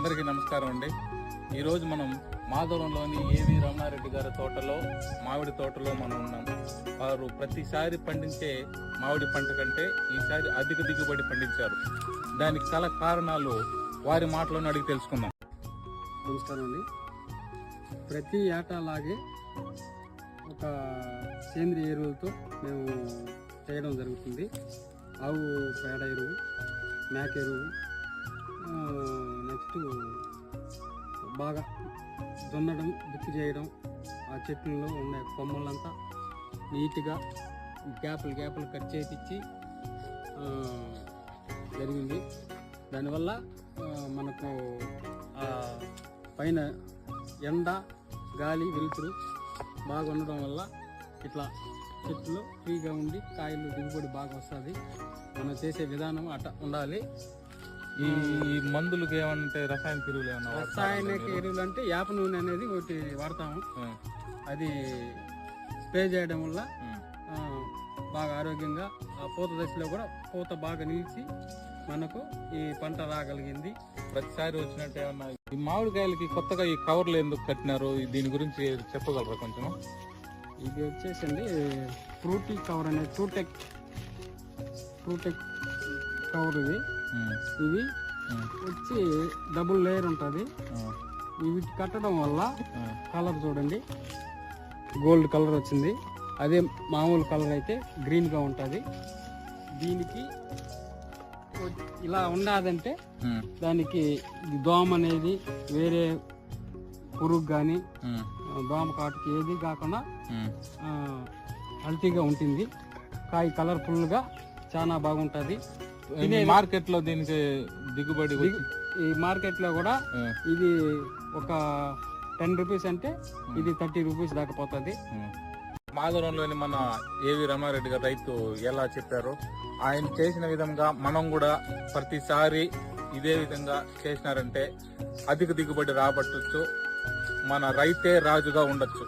అందరికీ నమస్కారం అండి. ఈరోజు మనం మాధవరంలోని ఏవి రమణారెడ్డి గారి తోటలో మామిడి తోటలో మనం ఉన్నాం. వారు ప్రతిసారి పండించే మామిడి పంట కంటే ఈసారి అధిక దిగుబడి పండించారు. దానికి గల కారణాలు వారి మాటలను అడిగి తెలుసుకుందాం. నమస్కారం అండి. ప్రతి ఏటాలాగే ఒక సేంద్రియ ఎరువులతో మేము చేయడం జరుగుతుంది. ఆవు పేడ ఎరువు మేక ఎరువు బాగా దున్నడం దుక్కి చేయడం ఆ చెట్లలో ఉన్న కొమ్మలంతా నీట్గా గ్యాపులు గ్యాపులు కట్ చేపించి జరిగింది. దానివల్ల మనకు పైన ఎండ గాలి వెలుతురు బాగా ఉండడం వల్ల ఇట్లా చెట్లు ఫ్రీగా ఉండి కాయలు దిగుబడి బాగా వస్తుంది. మనం చేసే విధానం అట్ట ఉండాలి. ఈ మందులకి ఏమంటే రసాయన ఎరువులు ఏమన్నా రసాయనిక? ఎరువులు అంటే యాప నూనె అనేది ఒకటి వాడతాము. అది స్ప్రే చేయడం వల్ల బాగా ఆరోగ్యంగా ఆ పూత దశలో కూడా పూత బాగా నిలిచి మనకు ఈ పంట రాగలిగింది. ప్రతిసారి వచ్చినట్టు ఏమన్నా ఈ మామిడికాయలకి కొత్తగా ఈ కవర్లు ఎందుకు కట్టినారు? దీని గురించి చెప్పగలరా కొంచెం ఇది వచ్చేసండి ఫ్రూటీ కవర్ అనేది ఫ్రూటెక్ ఫ్రూటెక్ కవర్ ఇది. ఇవి వచ్చి డబుల్ లేయర్ ఉంటుంది. ఇవి కట్టడం వల్ల కలర్ చూడండి. గోల్డ్ కలర్ వచ్చింది. అదే మామూలు కలర్ అయితే గ్రీన్గా ఉంటుంది. దీనికి ఇలా ఉండాదంటే దానికి దోమ అనేది వేరే పురుగు కానీ దోమ కాటుకి ఏది కాకుండా హెల్తీగా ఉంటుంది. కాయ కలర్ఫుల్గా చాలా బాగుంటుంది. మార్కెట్లో దీనికి దిగుబడి ఈ మార్కెట్లో కూడా ఆ, ఇది ఒక టెన్ రూపీస్ అంటే ఇది థర్టీ రూపీస్ దాకా పోతుంది. ఆ. మాధవరంలోని మన ఏవి రమారెడ్డి గారు రైతు ఎలా చెప్పారో ఆయన చేసిన విధంగా మనం కూడా ప్రతిసారి ఇదే విధంగా చేసినారంటే అధిక దిగుబడి రాబట్టచ్చు మన రైతే రాజుగా ఉండొచ్చు.